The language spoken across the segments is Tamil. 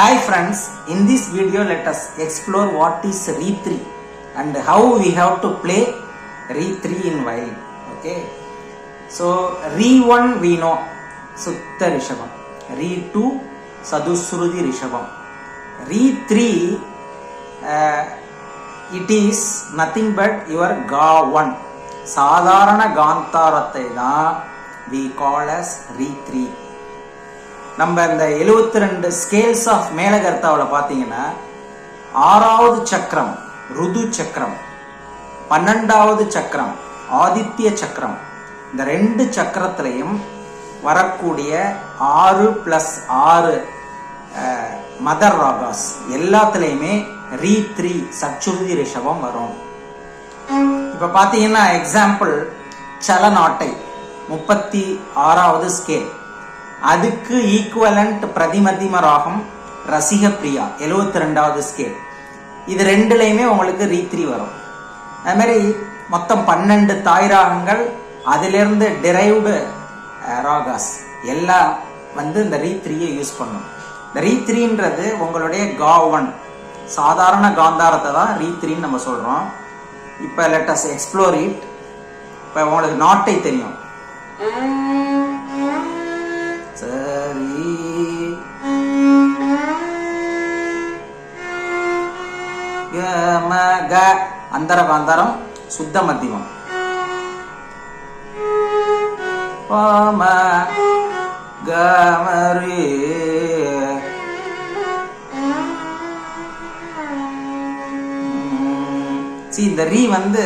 Hi friends, in this video let us explore what is Re3 and how we have to play Re3 in violin. Okay. So Re1 we know Sutta Rishabham. Re2 Sadusruti Rishabham. Re3 uh, it is nothing but your Ga1. சாதாரண காந்தாரத்தை தான் we call as Re3. நம்ம இந்த 72 ரெண்டு ஸ்கேல்ஸ் ஆஃப் மேலகர்த்தாவில் பார்த்தீங்கன்னா ஆறாவது சக்கரம் ருது சக்கரம் பன்னெண்டாவது சக்கரம் ஆதித்ய சக்கரம் இந்த ரெண்டு சக்கரத்திலையும் வரக்கூடிய ஆறு ப்ளஸ் ஆறு மதர் ராகாஸ் எல்லாத்துலேயுமே ரீ த்ரீ சச்சுருதி ரிஷபம் வரும். இப்போ பார்த்தீங்கன்னா எக்ஸாம்பிள் சலநாட்டை முப்பத்தி ஆறாவது ஸ்கேல் அதுக்கு ஈக்குவலண்ட் பிரதிமதிம ராகம் ரசிக பிரியா எழுவத்தி ரெண்டாவது ஸ்கேல் இது ரெண்டுலையுமே உங்களுக்கு ரீ த்ரீ வரும். அது மாதிரி மொத்தம் பன்னெண்டு தாய் ராகங்கள் அதிலிருந்து டிரைவ்டு ராகாஸ். எல்லாம் வந்து இந்த ரீ த்ரீயை யூஸ் பண்ணும். இந்த ரீ த்ரீன்றது உங்களுடைய கா ஒன் சாதாரண காந்தாரத்தை தான் ரீ த்ரீன்னு நம்ம சொல்கிறோம் இப்போ லெட்டஸ் எக்ஸ்ப்ளோர் இட் இப்போ உங்களுக்கு நாட்டை தெரியும். கம க அந்தர பாந்தரம் சுத்த மத்தியமம் ஓம கமரி. சி இந்த ரீ வந்து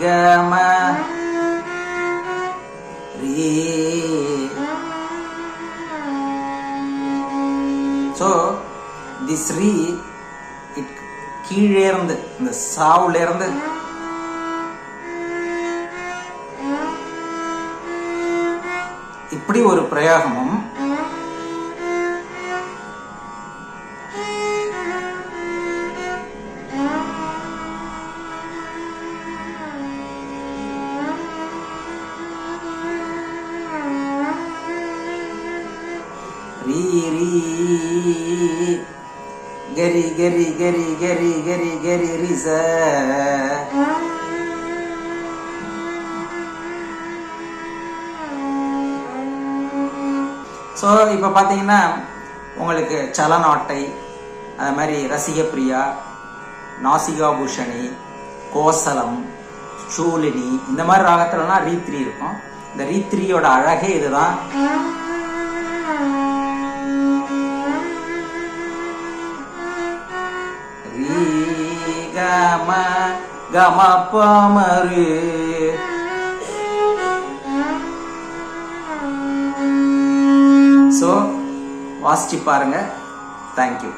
கம. ரீ ஸோ திஸ் ரீ இட் கீழே இருந்து இந்த சாவுல இருந்து இப்படி ஒரு பிரயோகமும் ரீ ரீ கரி கரி கரி கரி கரி கரி ரிச ஸோ இப்போ பார்த்தீங்கன்னா உங்களுக்கு சலநாட்டை அது மாதிரி ரசிகப்பிரியா நாசிகாபூஷணி கோசலம் சூலினி இந்த மாதிரி ராகத்துலலாம் ரீத்ரி இருக்கும். இந்த ரீ த்ரீயோட அழகே இதுதான். கம கம பமரு ஸோ வாசிச்சு பாருங்க. தேங்க்யூ